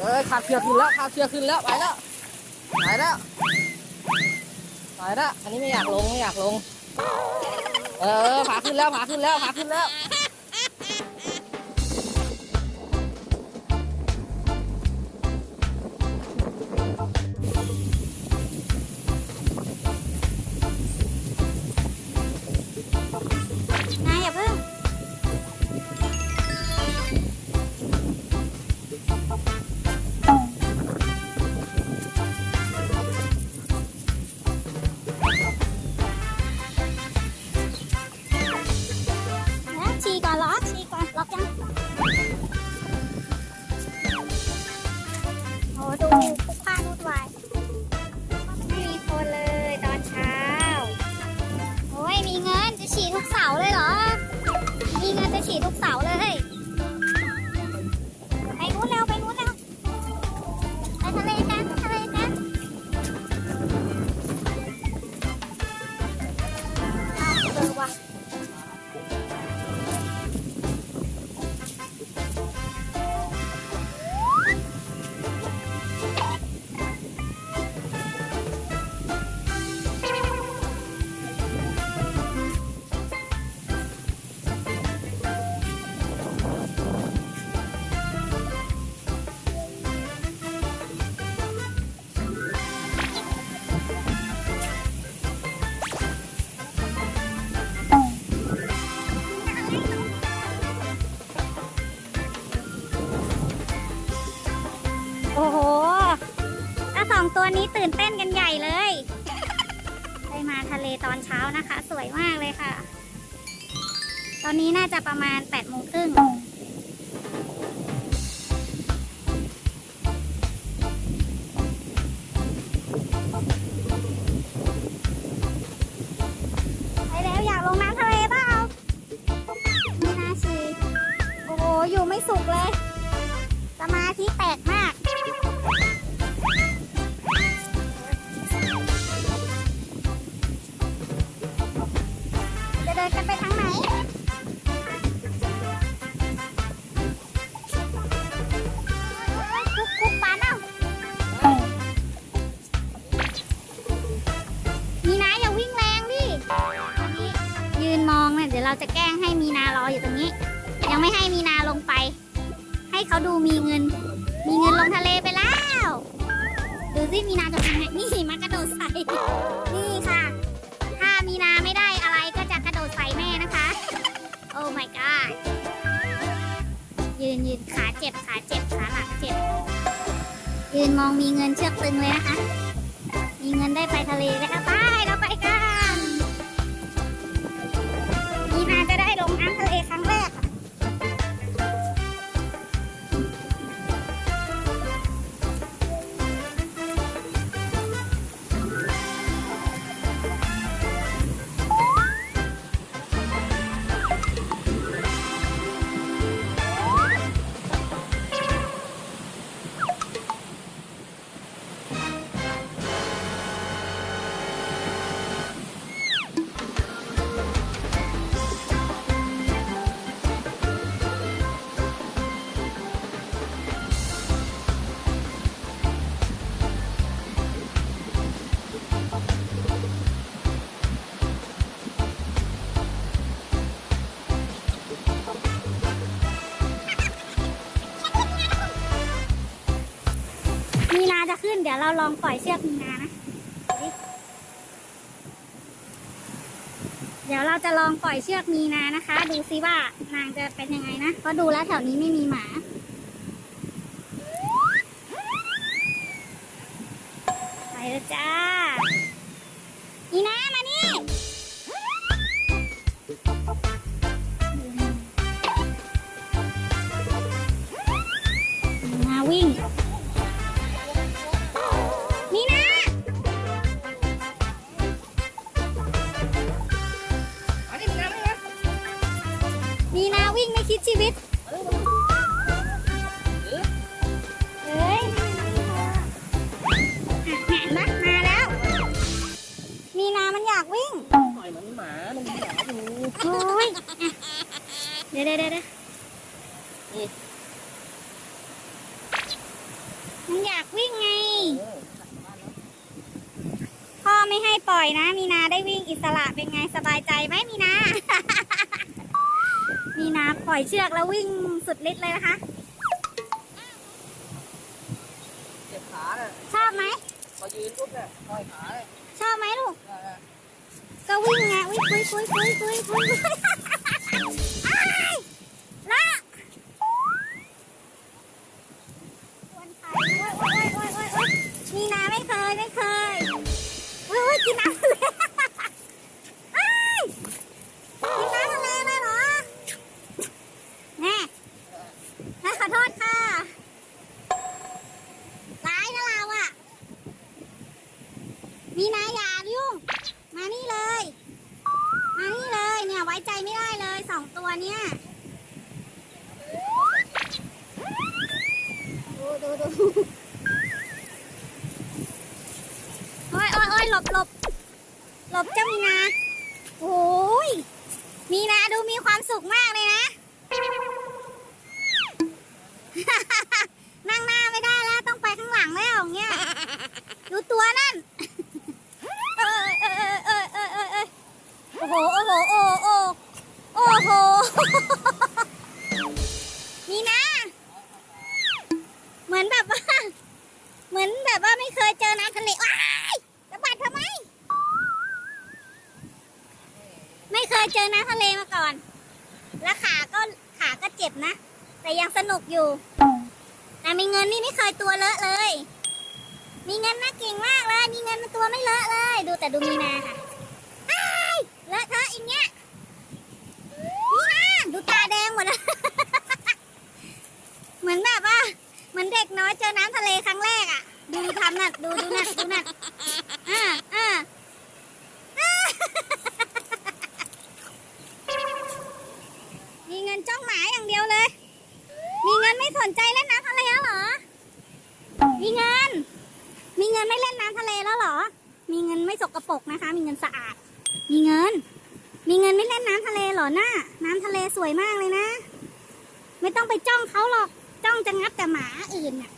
เอ้ยขาดเชือกขึ้นแล้วขาดเชือกขึ้นแล้วไปแล้วไปแล้วไปแล้วอันนี้ไม่อยากลงไม่อยากลง เออผาขึ้นแล้วผาขึ้นแล้วผาขึ้นแล้ว อนนี้น่าจะประมาณ8ปดโมงครึ่งไปแล้วอยากลงน้ำทะเลเปล่าไม่น่าชีโอ้โห อยู่ไม่สุขเลย สมาธิแตกมากจะเดินกันไปทางไหน เขาดูมีเงิน มีเงินลงทะเลไปแล้ว ดูสิมีนาจะทำไงนี่มากระโดดใส่ นี่ค่ะ ถ้ามีนาไม่ได้อะไรก็จะกระโดดใส่แม่นะคะ โอ้ my god ยืนยืนขาเจ็บขาเจ็บขาหลังเจ็บ ยืนมองมีเงินเชือกตึงเลยนะคะ มีเงินได้ไปทะเลแล้วไปเราไปกัน มีนาจะได้ลงน้ำทะเลครั้งแรก ดี๋ยวเราลองปล่อยเชือกมีนานะ เดี๋ยวเราจะลองปล่อยเชือกมีนานะคะ ดูซิว่านางจะเป็นยังไงนะ ก็ดูแล้วแถวนี้ไม่มีหมาไปแล้วจ้ามีนามานี่ อยนะ มีนาได้วิ่งอิสระเป็นไงสบายใจไหมมีนา มีนาปล่อยเชือกแล้ววิ่งสุดฤทธิ์เลยนะคะ เจ็บขาเนี่ยชอบไหมพอยืนปุ๊บเนี่ยห้อยขาเลยชอบไหมลูกเออก็วิ่งไงวิ่งคุยคุยคุยคุยคุยคุยอ้ายละวนไข่โอ้ยโอ้ยโอ้ยโอ้ยโอ้ยมีนาไม่เคยไม่เคยโอ้ยโอ้ยกินน้ำทะเลอ้ายกินน้ำทะเลเลยเหรอแน่แม่ขอโทษค่ะร้ายนะเราอะมีนาอย่ายุ่ง มานี่เลย มานี่เลยเนี่ยไว้ใจไม่ได้เลยสองตัวเนี่ยดูดูดูโอ้ยโอ้ยโอ้ยหลบหลบหลบเจ้ามีนา โอ้ย มีนาดูมีความสุขมากเลยนะ นั่งหน้าไม่ได้แล้วต้องไปข้างหลังแล้วอย่างเงี้ยดูตัวนั่นเออเออเออเออเออเออโอ้โหโอ้โหโอ้โอ้โอ้โหนี่นะ เหมือนแบบว่า เหมือนแบบว่าไม่เคยเจอน้ำทะเลว้ายสะบัดทำไม ไม่เคยเจอน้ำทะเลมาก่อน แล้วขาก็ขาก็เจ็บนะ แต่ยังสนุกอยู่ แต่มีเงินนี่ไม่เคยตัวเลอะเลย มีเงินนะเก่งมากเลย มีเงินตัวไม่เลอะเลย ดูแต่ดูมีนาค่ะอ้เลอะเทอะอีกเนี้ยมีนาดูตาแดงหมดเลยเหมือนแบบว่าเหมือนเด็กน้อยเจอน้ำทะเลครั้งแรกอะ ดูทำน่ะ ดูดูน่ะดูน่ะอ่าอ่าอ่ามีเงินจ้องหมาอย่างเดียวเลย มีเงินไม่สนใจเล่นน้ำทะเลแล้วเหรอ มีเงิน มีเงินไม่เล่นน้ำทะเลแล้วเหรอ มีเงินไม่สกปรกนะคะ มีเงินสะอาด มีเงิน มีเงินไม่เล่นน้ำทะเลเหรอหน้า น้ำทะเลสวยมากเลยนะ ไม่ต้องไปจ้องเขาหรอก จ้องจะงับแต่หมาอื่นน่ะ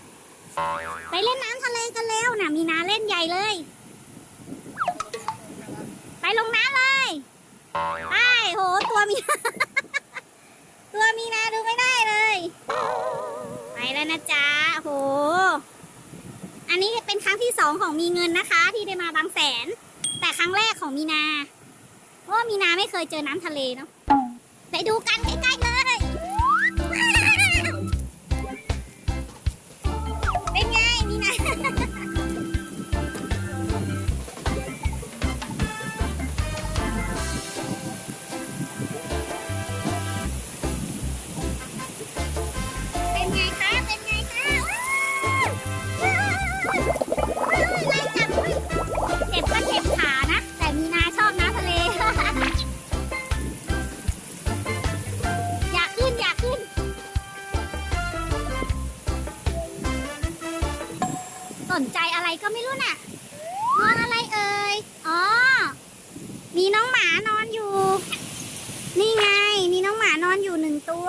ไปเล่นน้ำทะเลกันเร็วน่ะ มีนาเล่นใหญ่เลย ไปลงน้ำเลย ไปโห ตัวมี ตัวมีนาดูไม่ได้ ไปแล้วนะจ๊ะโห อันนี้เป็นครั้งที่สองของมีเงินนะคะ ที่ได้มาบางแสน แต่ครั้งแรกของมีนาเพราะว่ามีนาไม่เคยเจอน้ำทะเลเนาะไปดูกันใกล้ๆเลย อนอยู่หนึ่งตัว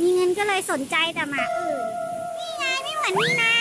มีเงินก็เลยสนใจแต่หมาอื่น นี่ไงไม่เหมือนนี่นะ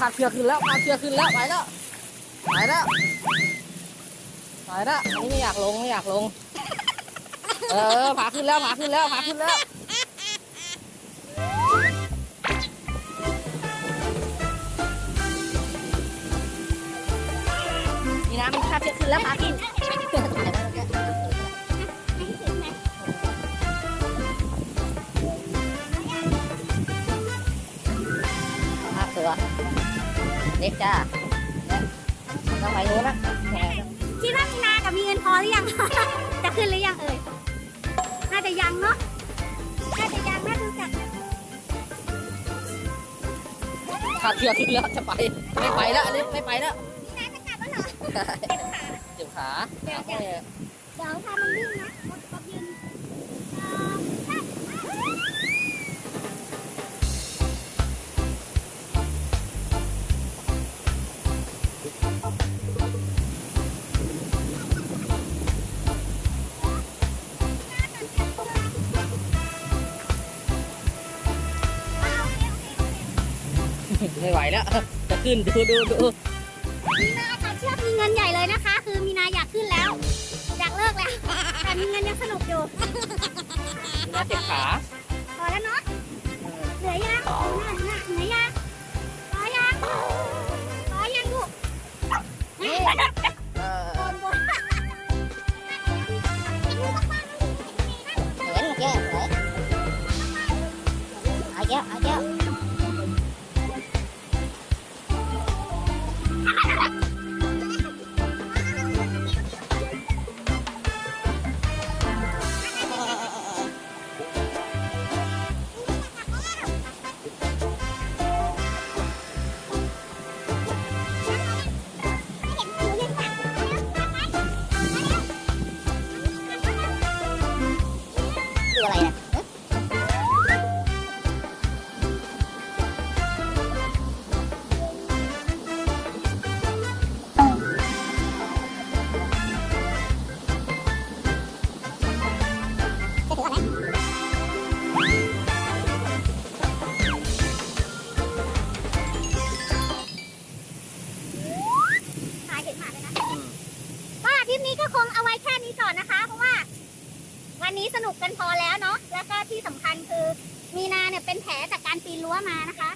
ขาดเชือกขึ้นแล้วขาดเชือกขึ้นแล้วไปแล้วไปแล้วไปแล้วนี่ไม่อยากลงไม่อยากลง เออผาขึ้นแล้วผาขึ้นแล้วผาขึ้นแล้วนี่นะมันขาดเชือกขึ้นแล้วผาขึ้น เล็กจ้าเนี่ยต้องไปนู้นนะแหมคิดว่ามีนากับมีเงินพอหรือยัง จะขึ้นหรือยังเอ่ย น่าจะยังเนาะ น่าจะยังน่าดูจากขาดเชือกขึ้นแล้วจะไป ไม่ไปแล้วอันนี้ไม่ไปแล้วมีนาจะกลับแล้วเหรอ เจ็บขาเดี๋ยวเจ็บเดี๋ยวเดี๋ยวพามันวิ่งนะ ไม่ไหวแล้ว จะขึ้นดูดูดูมีนาตัดเชือกมีเงินใหญ่เลยนะคะ คือมีนาอยากขึ้นแล้วอยากเลิกแล้ว แต่มีเงินยังสนุกอยู่น่าเจ็บขาพอแล้วเนาะเหลือยังเหลือยังเหลือยังพอยังพอยังลูกเออโดนบนเห็นแก้วเลยเอาแก้วเอาแก้วคื สนุกกันพอแล้วเนาะแล้วก็ที่สำคัญคือ มีนาเนี่ยเป็นแผลจากการปีนรั้วมานะคะ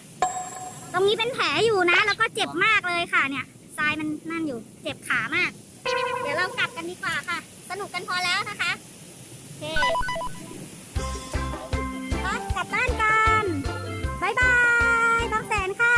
ตรงนี้เป็นแผลอยู่นะ แล้วก็เจ็บมากเลยค่ะเนี่ยทรายมันนั่นอยู่เจ็บขามาก เดี๋ยวเรากลับกันดีกว่าค่ะ สนุกกันพอแล้วนะคะโอเคกลับบ้านกันบายบายบางแสนค่ะ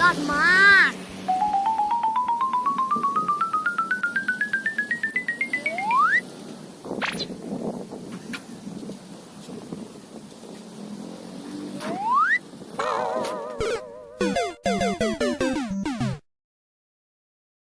ยอดมาก